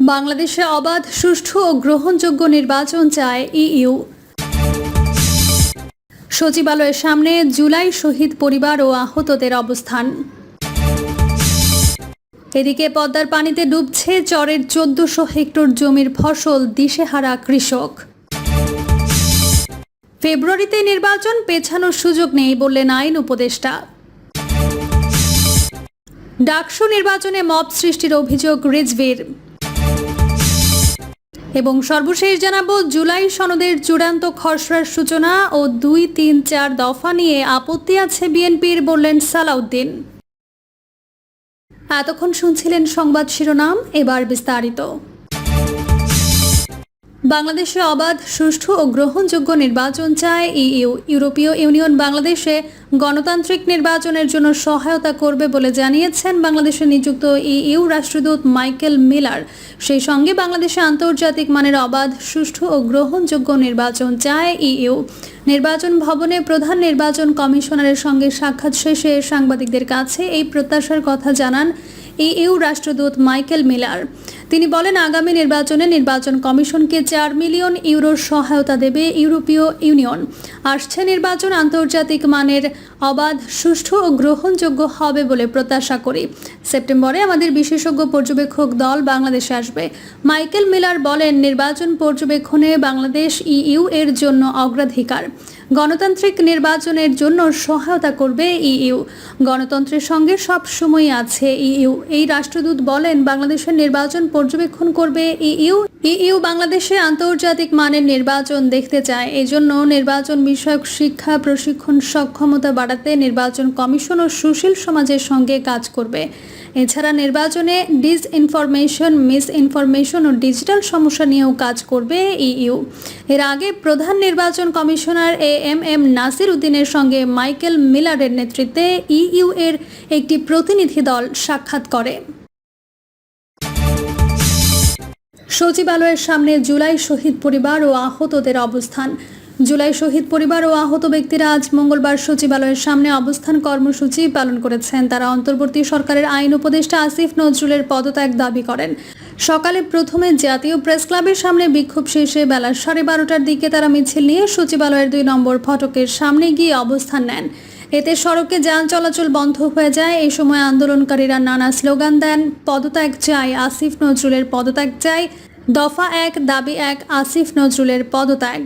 বাংলাদেশে অবাধ, সুষ্ঠু ও গ্রহণযোগ্য নির্বাচন চায় ইইউ। সচিবালয়ের সামনে জুলাই শহীদ পরিবার ও আহতদের অবস্থান। এদিকে পদ্মার পানিতে ডুবছে চরের চোদ্দশো হেক্টর জমির ফসল, দিশেহারা কৃষক। ফেব্রুয়ারিতে নির্বাচন পেছানোর সুযোগ নেই বললেন আইন উপদেষ্টা। ডাকসু নির্বাচনে মব সৃষ্টির অভিযোগ রিজভির। এবং সর্বশেষ জানাব, জুলাই সনদের চূড়ান্ত খসড়ার সূচনা ও দুই তিন চার দফা নিয়ে আপত্তি আছে বিএনপির, বললেন সালাউদ্দিন। এতক্ষণ শুনছিলেন সংবাদ শিরোনাম, এবার বিস্তারিত। বাংলাদেশে অবাধ, সুষ্ঠু ও গ্রহণযোগ্য নির্বাচন চায় ইইউ। ইউরোপীয় ইউনিয়ন বাংলাদেশে গণতান্ত্রিক নির্বাচনের জন্য সহায়তা করবে বলে জানিয়েছেন বাংলাদেশে নিযুক্ত ইইউ রাষ্ট্রদূত মাইকেল মিলার। সেই সঙ্গে বাংলাদেশে আন্তর্জাতিক মানের অবাধ, সুষ্ঠু ও গ্রহণযোগ্য নির্বাচন চায় ইইউ। নির্বাচন ভবনে প্রধান নির্বাচন কমিশনারের সঙ্গে সাক্ষাৎ শেষে সাংবাদিকদের কাছে এই প্রত্যাশার কথা জানান ইইউ রাষ্ট্রদূত মাইকেল মিলার। তিনি বলেন, আগামী নির্বাচনে নির্বাচন কমিশনকে চার মিলিয়ন ইউরোর সহায়তা দেবে ইউরোপীয় ইউনিয়ন। আসছে নির্বাচন আন্তর্জাতিক মানের অবাধ, সুষ্ঠু ও গ্রহণযোগ্য হবে বলে প্রত্যাশা করি। সেপ্টেম্বরে আমাদের বিশেষজ্ঞ পর্যবেক্ষক দল বাংলাদেশে আসবে। মাইকেল মিলার বলেন, নির্বাচন পর্যবেক্ষণে বাংলাদেশ ইইউ এর জন্য অগ্রাধিকার। গণতান্ত্রিক নির্বাচনের জন্য সহায়তা করবে ইইউ। গণতন্ত্রের সঙ্গে সব সময় আছে ইইউ। এই রাষ্ট্রদূত বলেন, বাংলাদেশের নির্বাচন পর্যবেক্ষণ করবে ইইউ। ইইউ বাংলাদেশে আন্তর্জাতিক মানের নির্বাচন দেখতে চায়। এজন্য নির্বাচন বিষয়ক শিক্ষা, প্রশিক্ষণ, সক্ষমতা বাড়াতে নির্বাচন কমিশন ও সুশীল সমাজের সঙ্গে কাজ করবে। এছাড়া নির্বাচনে ডিস ইনফরমেশন মিস ইনফরমেশন ও ডিজিটাল সমস্যা নিয়েও কাজ করবে ইইউ। এর আগে প্রধান নির্বাচন commissioner A M M Nasir উদ্দিনের সঙ্গে মাইকেল মিলারের নেতৃত্বে ইইউ এর একটি প্রতিনিধি দল সাক্ষাৎ করে। সচিবালয়ের সামনে জুলাই শহীদ পরিবার ও আহতদের অবস্থান। জুলাই শহীদ পরিবার ও আহত ব্যক্তিরা আজ মঙ্গলবার সচিবালয়ের সামনে অবস্থান কর্মসূচি পালন করেছেন। তারা অন্তর্বর্তী সরকারের আইন উপদেষ্টা আসিফ নজরুলের পদত্যাগ দাবি করেন। সকালে প্রথমে জাতীয় প্রেস ক্লাবের সামনে বিক্ষোভ শেষে বেলা সাড়ে বারোটার দিকে তারা মিছিল নিয়ে সচিবালয়ের দুই নম্বর ফটকের সামনে গিয়ে অবস্থান নেন। এতে সড়কে যান চলাচল বন্ধ হয়ে যায়। এই সময় আন্দোলনকারীরা নানা স্লোগান দেন। পদত্যাগ চাই আসিফ নজরুলের পদত্যাগ চাই দফা এক, দাবি এক, আসিফ নজরুলের পদত্যাগ।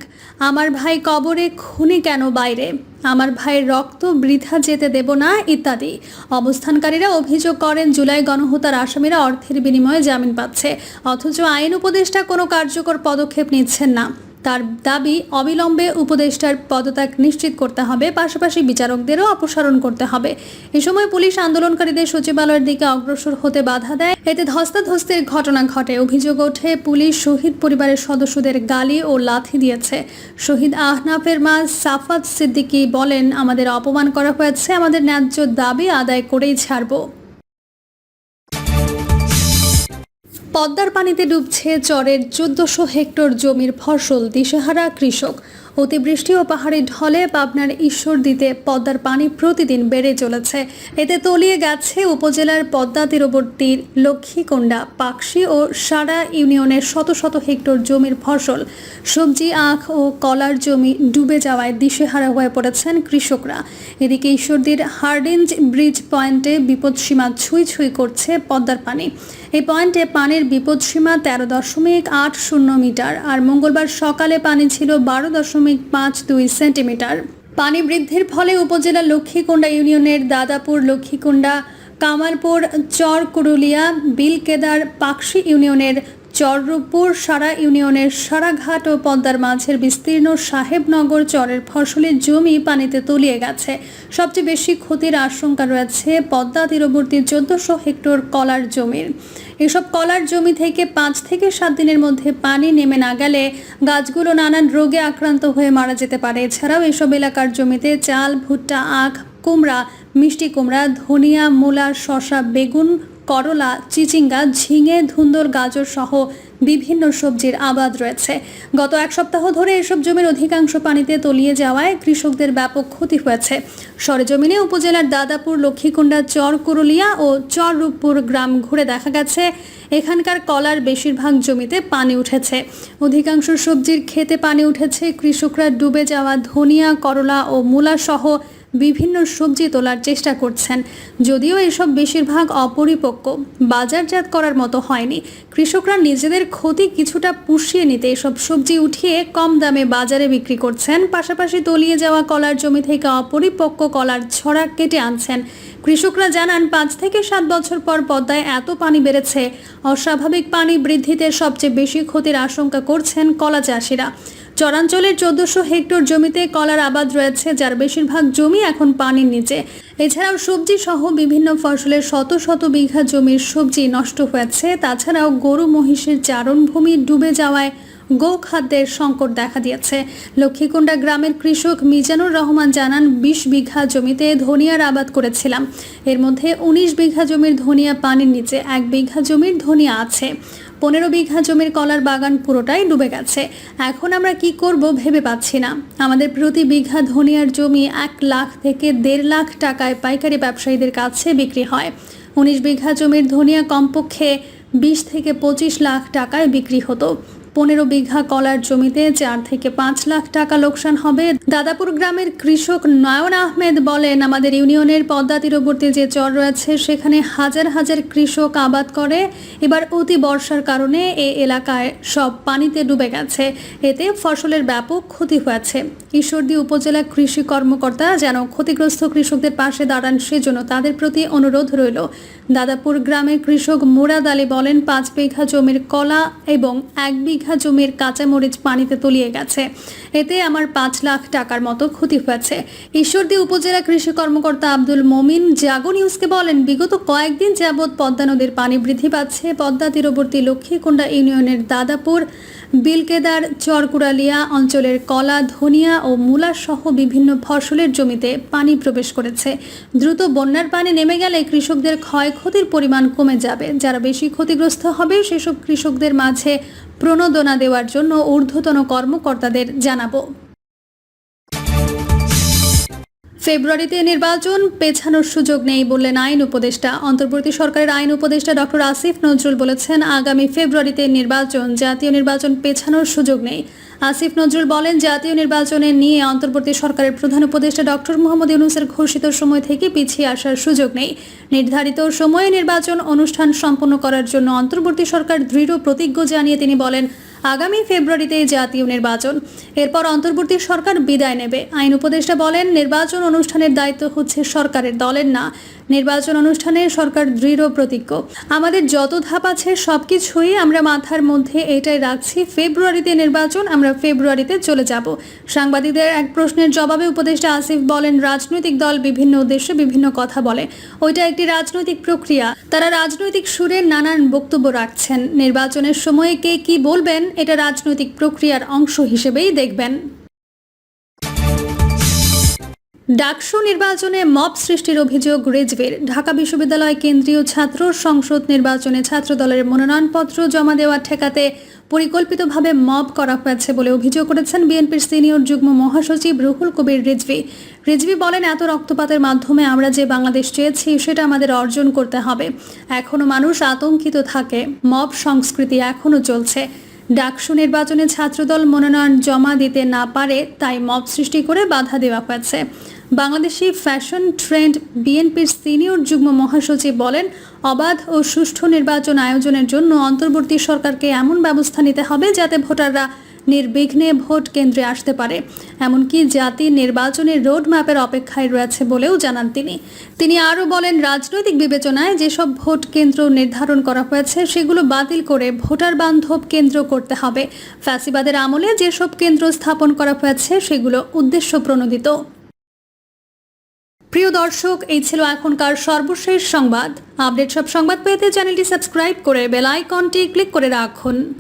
আমার ভাই কবরে খুনি কেন বাইরে? আমার ভাইয়ের রক্ত বৃথা যেতে দেব না, ইত্যাদি। অবস্থানকারীরা অভিযোগ করেন, জুলাই গণহত্যার আসামিরা অর্থের বিনিময়ে জামিন পাচ্ছে, অথচ আইন উপদেষ্টা কোনো কার্যকর পদক্ষেপ নিচ্ছেন না। তার দাবি অবিলম্বে উপদেষ্টার পদত্যাগ নিশ্চিত করতে হবে, পাশাপাশি বিচারকদেরও অপসারণ করতে হবে। এ সময় পুলিশ আন্দোলনকারীদের সচিবালয়ের দিকে অগ্রসর হতে বাধা দেয়। এতে ধস্তাধস্তির ঘটনা ঘটে। অভিযোগ ওঠে, পুলিশ শহীদ পরিবারের সদস্যদের গালি ও লাথি দিয়েছে। শহীদ আহনাফের মা সাফাত সিদ্দিকী বলেন, আমাদের অপমান করা হয়েছে, আমাদের ন্যায্য দাবি আদায় করেই ছাড়বো। পদ্মার পানিতে ডুবছে চরের চোদ্দশো হেক্টর জমির ফসল দিশেহারা কৃষক। অতিবৃষ্টি ও পাহাড়ি ঢলে পাবনার ঈশ্বর দিতে পদ্মার পানি প্রতিদিন বেড়ে চলেছে। এতে তলিয়ে গেছে উপজেলার পদ্মা তীরবর্তী লক্ষ্মীকোণ্ডা, পাকশি ও সারা ইউনিয়নের শত শত হেক্টর জমির ফসল। সবজি, আখ ও কলার জমি ডুবে যাওয়ায় দিশেহারা হয়ে পড়েছেন কৃষকরা। এদিকে ঈশ্বরদীর হার্ডিঞ্জ ব্রিজ পয়েন্টে বিপদসীমা ছুঁই ছুঁই করছে পদ্মার পানি। এই পয়েন্টে পানির বিপদসীমা তেরো দশমিক আট শূন্য মিটার। আর মঙ্গলবার সকালে পানি ছিল বারো দশমিক পাঁচ দুই সেন্টিমিটার। পানি বৃদ্ধির ফলে উপজেলা লক্ষ্মীকুণ্ডা ইউনিয়নের দাদাপুর লক্ষ্মীকুণ্ডা কামারপুর চরকুরুলিয়া বিলকেদার, পাকশি ইউনিয়নের চররূপপুর সারা ইউনিয়নের সারাঘাট ও পদ্মার মাঝের বিস্তীর্ণ সাহেবনগর চরের ফসলের জমি পানিতে তলিয়ে গেছে। সবচেয়ে বেশি ক্ষতির আশঙ্কা রয়েছে পদ্মা তীরবর্তী চোদ্দশো হেক্টর কলার জমির। এসব কলার জমি থেকে পাঁচ থেকে সাত দিনের মধ্যে পানি নেমে না গেলে গাছগুলো নানান রোগে আক্রান্ত হয়ে মারা যেতে পারে। এছাড়াও এসব এলাকার জমিতে চাল, ভুট্টা, আখ, কুমড়া, মিষ্টি কুমড়া, ধনিয়া, মূলা শশা বেগুন করলা, চিচিঙ্গা, ঝিঙে, ধুন্দর, গাজর সহ বিভিন্ন সবজির আবাদ রয়েছে। গত এক সপ্তাহ ধরে এসব জমির অধিকাংশ পানিতে তলিয়ে যাওয়ায় কৃষকদের ব্যাপক ক্ষতি হয়েছে। সরেজমিনে উপজেলার দাদাপুর, লক্ষ্মীকুণ্ডা চর কুরুলিয়া ও চর রূপপুর গ্রাম ঘুরে দেখা গেছে, এখানকার কলার বেশিরভাগ জমিতে পানি উঠেছে। অধিকাংশ সবজির খেতে পানি উঠেছে, কৃষকরা ডুবে যাওয়া ধনিয়া, করলা ও মূলা সহ বিভিন্ন সবজি তোলার চেষ্টা করছেন। যদিও এসব বেশিরভাগ অপরিপক্ক। বাজারজাত করার মতো হয়নি। কৃষকরা নিজেদের ক্ষতি কিছুটা পুষিয়ে নিতে এসব সবজি উঠিয়ে কম দামে বাজারে বিক্রি করছেন। পাশাপাশি তলিয়ে যাওয়া কলার জমি থেকে অপরিপক্ক কলার ছড়া কেটে আনছেন। কৃষকরা জানান, পাঁচ থেকে সাত বছর পর পদ্মায় এত পানি বেড়েছে। অস্বাভাবিক পানি বৃদ্ধিতে সবচেয়ে বেশি ক্ষতির আশঙ্কা করছেন কলা চাষিরা। চরাঞ্চলের চোদ্দশো হেক্টর জমিতে কলার আবাদ রয়েছে, যার বেশিরভাগ জমি এখন পানির নিচে। এছাড়াও সবজি সহ বিভিন্ন ফসলের শত শত বিঘা জমির সবজি নষ্ট হয়েছে। তাছাড়াও গরু মহিষের চারণভূমি ডুবে যাওয়ায় গোখাদ্যের সংকট দেখা দিয়েছে। লক্ষ্মীকুণ্ডা গ্রামের কৃষক মিজানুর রহমান জানান, বিশ বিঘা জমিতে ধনিয়ার আবাদ করেছিলাম। এর মধ্যে উনিশ বিঘা জমির ধনিয়া পানির নিচে, এক বিঘা জমির ধনিয়া আছে। পনেরো বিঘা জমির কলার বাগান পুরোটাই ডুবে গেছে। এখন আমরা কি করব ভেবে পাচ্ছি না। আমাদের প্রতি বিঘা ধনিয়ার জমি এক লাখ থেকে দেড় লাখ টাকায় পাইকারি ব্যবসায়ীদের কাছে বিক্রি হয়। উনিশ বিঘা জমির ধনিয়া কমপক্ষে বিশ থেকে পঁচিশ লাখ টাকায় বিক্রি হতো। পনেরো বিঘা কলার জমিতে চার থেকে পাঁচ লাখ টাকা লোকসান হবে। দাদাপুর গ্রামের কৃষক নয়ন আহমেদ বলেন, আমাদের ইউনিয়নের পদ্মা তীরবর্তী যে চর রয়েছে, সেখানে হাজার হাজার কৃষক আবাদ করে। এবার অতি বর্ষার কারণে এ এলাকায় সব পানিতে ডুবে গেছে। এতে ফসলের ব্যাপক ক্ষতি হয়েছে। ঈশ্বরদী উপজেলা কৃষি কর্মকর্তা যেন ক্ষতিগ্রস্ত কৃষকদের পাশে দাঁড়ান, সেজন্য তাদের প্রতি অনুরোধ রইল। দাদাপুর গ্রামের কৃষক মুরাদ আলী বলেন, পাঁচ বিঘা জমির কলা এবং এক বিঘা জমির কাঁচামরিচ পানিতে তলিয়ে গেছে। এতে আমার পাঁচ লাখ টাকার মতো ক্ষতি হয়েছে। ঈশ্বরদী উপজেলা কৃষি কর্মকর্তা আব্দুল মমিন জাগো নিউজকে বলেন, বিগত কয়েকদিন যাবৎ পদ্মা নদীর পানি বৃদ্ধি পাচ্ছে। পদ্মা তীরবর্তী লক্ষ্মীকুণ্ডা ইউনিয়নের দাদাপুর, বিলকেদার, চরকুড়ালিয়া অঞ্চলের কলা, ধনিয়া ও মূলা সহ বিভিন্ন ফসলের জমিতে পানি প্রবেশ করেছে। দ্রুত বন্যার পানি নেমে গেলে কৃষকদের ক্ষয়ক্ষতির পরিমাণ কমে যাবে। যারা বেশি ক্ষতিগ্রস্ত হবে, সেসব কৃষকদের মাঝে প্রণোদনা দেওয়ার জন্য ঊর্ধ্বতন কর্মকর্তাদের জানাব। ফেব্রুয়ারিতে নির্বাচন, পেছানোর সুযোগ নেই বললেন আইন উপদেষ্টা। অন্তর্বর্তী সরকারের আইন উপদেষ্টা ডক্টর আসিফ নজরুল বলেছেন, আগামী ফেব্রুয়ারিতে নির্বাচন, জাতীয় নির্বাচন পেছানোর সুযোগ নেই। আসিফ নজরুল বলেন, জাতীয় নির্বাচনে নিয়ে অন্তর্বর্তী সরকারের প্রধান উপদেষ্টা ডক্টর মোহাম্মদ ইউনুসের ঘোষিত সময় থেকে পিছিয়ে আসার সুযোগ নেই। নির্ধারিত সময়ে নির্বাচন অনুষ্ঠান সম্পন্ন করার জন্য অন্তর্বর্তী সরকার দৃঢ় প্রতিজ্ঞ জানিয়ে তিনি বলেন আগামী ফেব্রুয়ারিতে জাতীয় নির্বাচন। এরপর অন্তর্বর্তী সরকার বিদায় নেবে। আইন উপদেষ্টা বলেন, নির্বাচন অনুষ্ঠানের দায়িত্ব হচ্ছে সরকারের দলের না। নির্বাচন অনুষ্ঠানে সরকার দৃঢ় প্রতিজ্ঞ। আমাদের যত ধাপ আছে সব কিছুই আমরা মাথার মধ্যে এটাই রাখছি। ফেব্রুয়ারিতে নির্বাচন, আমরা ফেব্রুয়ারিতে চলে যাব। সাংবাদিকদের এক প্রশ্নের জবাবে উপদেষ্টা আসিফ বলেন, রাজনৈতিক দল বিভিন্ন উদ্দেশ্যে বিভিন্ন কথা বলে। ওইটা একটি রাজনৈতিক প্রক্রিয়া। তারা রাজনৈতিক সুরে নানান বক্তব্য রাখছেন। নির্বাচনের সময়ে কে কি বলবেন এটা রাজনৈতিক প্রক্রিয়ার অংশ হিসেবেই দেখবেন। ডাকসু নির্বাচনে মব সৃষ্টির অভিযোগ রেজভির। ঢাকা বিশ্ববিদ্যালয় কেন্দ্রীয় ছাত্র সংসদ নির্বাচনে ছাত্রদলের মনোনয়নপত্র জমা দেওয়া ঠেকাতে পরিকল্পিতভাবে মব করা হয়েছে বলে অভিযোগ করেছেন বিএনপির সিনিয়র যুগ্ম মহাসচিব রুহুল কবির রিজভি। রিজভি বলেন, এত রক্তপাতের মাধ্যমে আমরা যে বাংলাদেশ চেয়েছি, সেটা আমাদের অর্জন করতে হবে। এখনও মানুষ আতঙ্কিত থাকে। মব সংস্কৃতি এখনও চলছে। ডাকসু নির্বাচনে ছাত্রদল মনোনয়ন জমা দিতে না পারে, তাই মব সৃষ্টি করে বাধা দেওয়া হয়েছে। বাংলাদেশি ফ্যাশন ট্রেন্ড বিএনপির সিনিয়র যুগ্ম মহাসচিব বলেন, অবাধ ও সুষ্ঠু নির্বাচন আয়োজনের জন্য অন্তর্বর্তী সরকারকে এমন ব্যবস্থা নিতে হবে যাতে ভোটাররা নির্বিঘ্নে ভোট কেন্দ্রে আসতে পারে। এমনকি জাতি নির্বাচনের রোড ম্যাপের অপেক্ষায় রয়েছে বলেও জানান তিনি। তিনি আরও বলেন, রাজনৈতিক বিবেচনায় যেসব ভোট কেন্দ্র নির্ধারণ করা হয়েছে, সেগুলো বাতিল করে ভোটার বান্ধব কেন্দ্র করতে হবে। ফ্যাসিবাদের আমলে যেসব কেন্দ্র স্থাপন করা হয়েছে, সেগুলো উদ্দেশ্য প্রণোদিত প্রিয় দর্শক, এই ছিল এখনকার সর্বশেষ সংবাদ। আপডেট সব সংবাদ পেতে চ্যানেলটি সাবস্ক্রাইব করে বেল আইকনটি ক্লিক করে রাখুন।